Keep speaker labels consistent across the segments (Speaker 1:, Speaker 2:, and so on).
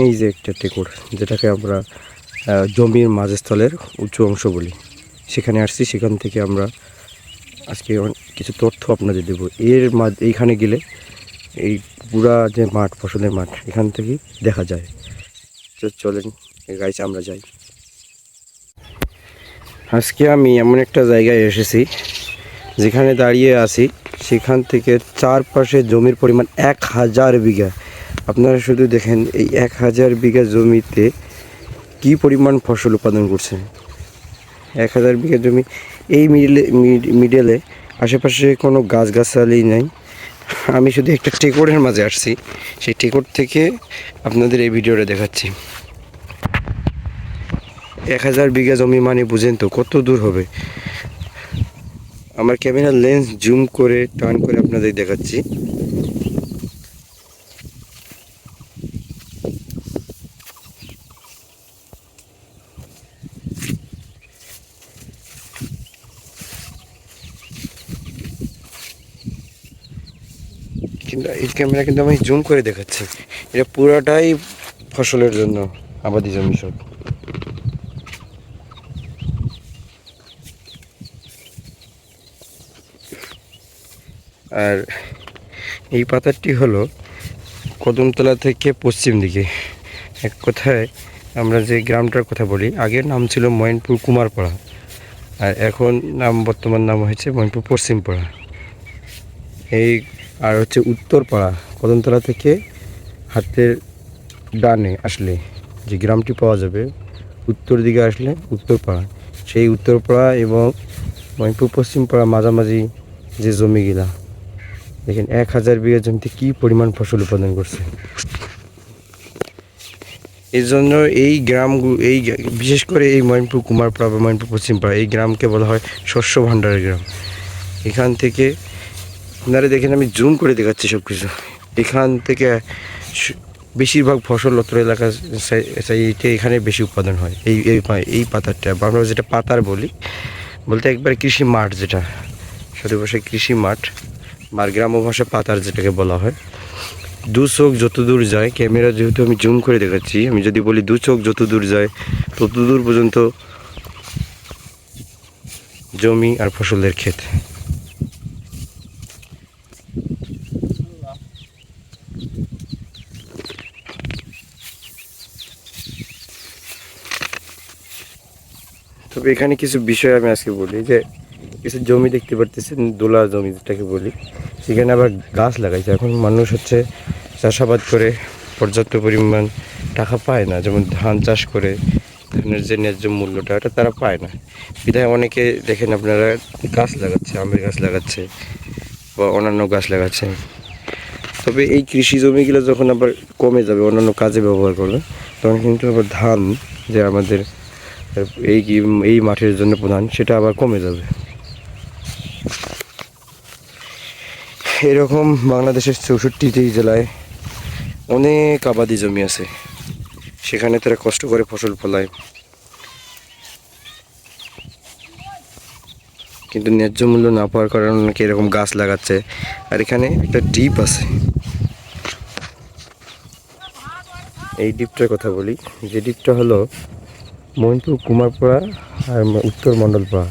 Speaker 1: এই যে একটা টেকর, যেটাকে আমরা জমির মাঝস্থলের উঁচু অংশ বলি। সেখানে আসছি, সেখান থেকে আমরা আজকে কিছু তথ্য আপনাদের দেবো। এর এইখানে গেলে এই পুরা যে মাঠ, ফসলের মাঠ, এখান থেকেই দেখা যায়। চলেন গাইছে আমরা যাই। আজকে আমি এমন একটা জায়গায় এসেছি, যেখানে দাঁড়িয়ে আছি। সেখান থেকে চারপাশে জমির পরিমাণ এক হাজার বিঘা। আপনারা শুধু দেখেন এই এক হাজার বিঘা জমিতে কি পরিমাণ ফসল উৎপাদন করছে? এক হাজার বিঘা জমি, এই মিডলে মিডলে আশেপাশে কোনো গাছগাছালি নাই। আমি শুধু একটা টেকরের মাঝে আসছি, সেই টেকর থেকে আপনাদের এই ভিডিওটা দেখাচ্ছি। এক হাজার বিঘা জমি মানে বুঝেন তো কত দূর হবে। আমার ক্যামেরার লেন্স জুম করে, টার্ন করে আপনাদের দেখাচ্ছি। কিন্তু এই ক্যামেরা কিন্তু আমি জুম করে দেখাচ্ছি। এটা পুরাটাই ফসলের জন্য আবাদি জমি সব। আর এই পাতারটি হলো কদমতলা থেকে পশ্চিম দিকে। এক কথায় আমরা যে গ্রামটার কথা বলি, আগের নাম ছিল ময়নপুর কুমারপাড়া। আর এখন নাম, বর্তমান নাম হয়েছে ময়নপুর পশ্চিমপাড়া। এই আর হচ্ছে উত্তরপাড়া, কদমতলা থেকে হাতের ডানে আসলে যে গ্রামটি পাওয়া যাবে, উত্তর দিকে আসলে উত্তরপাড়া। সেই উত্তরপাড়া এবং ময়নপুর পশ্চিমপাড়া মাঝামাঝি যে জমিগুলা, দেখেন এক হাজার বিঘা জমিতে কি পরিমাণ ফসল উৎপাদন করছে। এই জন্য এই গ্রামগুলো এই বিশেষ করে এই ময়নপুর কুমারপাড়া বা ময়নপুর পশ্চিমপাড়া এই গ্রামকে বলা হয় শস্য ভাণ্ডারের গ্রাম। এখান থেকে আপনারা দেখেন, আমি জুম করে দেখাচ্ছি সব কিছু এখান থেকে বেশিরভাগ ফসল অত্র এলাকা এখানে বেশি উৎপাদন হয়। এই এই পাতারটা আমরা যেটা পাতার বলি, বলতে একবার কৃষি মাঠ যেটা। সাধু ভাষায় কৃষি মাঠ আর গ্রাম্য ভাষা পাতার যেটাকে বলা হয়। দু চোখ যত দূর যায়, ক্যামেরা যেহেতু আমি জুম করে দেখাচ্ছি, আমি যদি বলি দু চোখ যত দূর যায়, তত দূর পর্যন্ত জমি আর ফসলের ক্ষেত। তবে এখানে কিছু বিষয় আমি আজকে বলি যে, কিছু জমি দেখতে পারতেছেন, দোলা জমি যেটাকে বলি। সেখানে আবার গাছ লাগাইছে। এখন মানুষ হচ্ছে চাষাবাদ করে পর্যাপ্ত পরিমাণ টাকা পায় না। যেমন ধান চাষ করে, ধানের যে ন্যায্য মূল্যটা, এটা তারা পায় না। বিধায় অনেকে দেখেন আপনারা গাছ লাগাচ্ছে, আমের গাছ লাগাচ্ছে বা অন্যান্য গাছ লাগাচ্ছে। তবে এই কৃষি জমিগুলো যখন আবার কমে যাবে, অন্যান্য কাজে ব্যবহার করবে, তখন কিন্তু আবার ধান যে আমাদের এই এই মাঠের জন্য প্রধান, সেটা আবার কমে যাবে। এরকম বাংলাদেশের চৌষট্টিটি জেলায় অনেক আবাদি জমি আছে। সেখানে তারা কষ্ট করে ফসল ফলায়। কিন্তু ন্যায্য মূল্য না পাওয়ার কারণে অনেকে এরকম গাছ লাগাচ্ছে। আর এখানে একটা ডিপ আছে। এই ডিপটার কথা বলি। যে ডিপটা হলো মহিনপুর কুমারপাড়া আর উত্তর মণ্ডলপাড়া।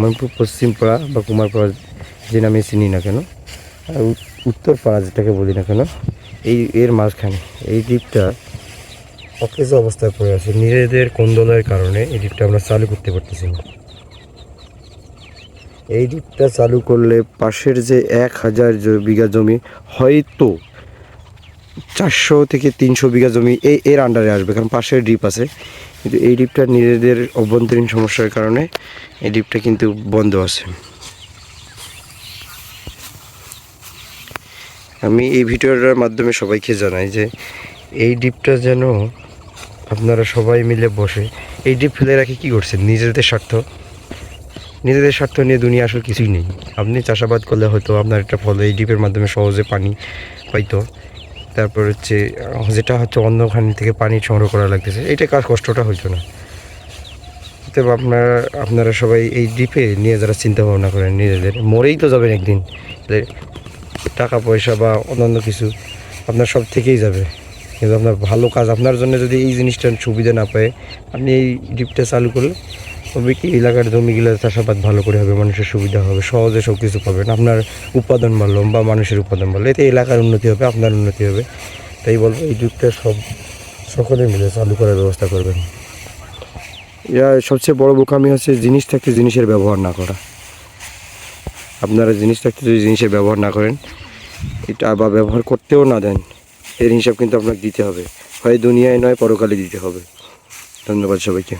Speaker 1: মহিনপুর পশ্চিমপাড়া বা কুমারপাড়া যে নামে চিনি না কেন, আর উত্তরপাড়া যেটাকে বলি না কেন, এই এর মাঝখানে, এই দ্বীপটা অকেজ অবস্থায় পড়ে আছে। নিজেদের কোন্দলের কারণে এই দ্বীপটা আমরা চালু করতে পারতেছি না। এই দ্বীপটা চালু করলে পাশের যে এক হাজার বিঘা জমি হয়তো চারশো থেকে তিনশো বিঘা জমি এই এর আন্ডারে আসবে, কারণ পাশের ডিপ আছে। কিন্তু এই ডিপটা নিজেদের অভ্যন্তরীণ সমস্যার কারণে এই ডিপটা কিন্তু বন্ধ আছে। আমি এই ভিডিওটার মাধ্যমে সবাইকে জানাই যে এই ডিপটা যেন আপনারা সবাই মিলে বসে, এই ডিপ ফেলে রাখি কী করছেন? নিজেদের স্বার্থ। নিজেদের স্বার্থ নিয়ে দুনিয়া আসলে কিছুই নেই। আপনি চাষাবাদ করলে হয়তো আপনার একটা ফল এই ডিপের মাধ্যমে সহজে পানি পাইতো। তারপর হচ্ছে যেটা হচ্ছে অন্যখান থেকে পানি সংগ্রহ করা লাগতেছে। এটা কাজ কষ্টটা হইতো না? তবে আপনারা আপনারা সবাই এই ডিপে নিয়ে যারা চিন্তা ভাবনা করেন নিজেদের, মরেই তো যাবেন একদিন। টাকা পয়সা বা অন্যান্য কিছু আপনার সব থেকেই যাবে। কিন্তু আপনার ভালো কাজ, আপনার জন্য যদি এই জিনিসটার সুবিধা না পায়, আপনি এই ডিপটা চালু করলে তবে কি এলাকার জমিগুলো চাষাবাদ ভালো করে হবে, মানুষের সুবিধা হবে, সহজে সব কিছু পাবেন আপনার উৎপাদন বাড়লো বা মানুষের উৎপাদন বাড়লো এতে এলাকার উন্নতি হবে, আপনার উন্নতি হবে। তাই বলব, এই ডিপটা সব সকলে মিলে চালু করার ব্যবস্থা করবেন। ইয়া, সবচেয়ে বড় বোকামি হচ্ছে জিনিস থাকতে জিনিসের ব্যবহার না করা। আপনারা জিনিস থাকতে যদি জিনিসের ব্যবহার না করেন, এটা বা ব্যবহার করতেও না দেন, এর হিসাব কিন্তু আপনাকে দিতে হবে। হয় দুনিয়ায় নয়, পরকালে দিতে হবে। ধন্যবাদ সবাইকে।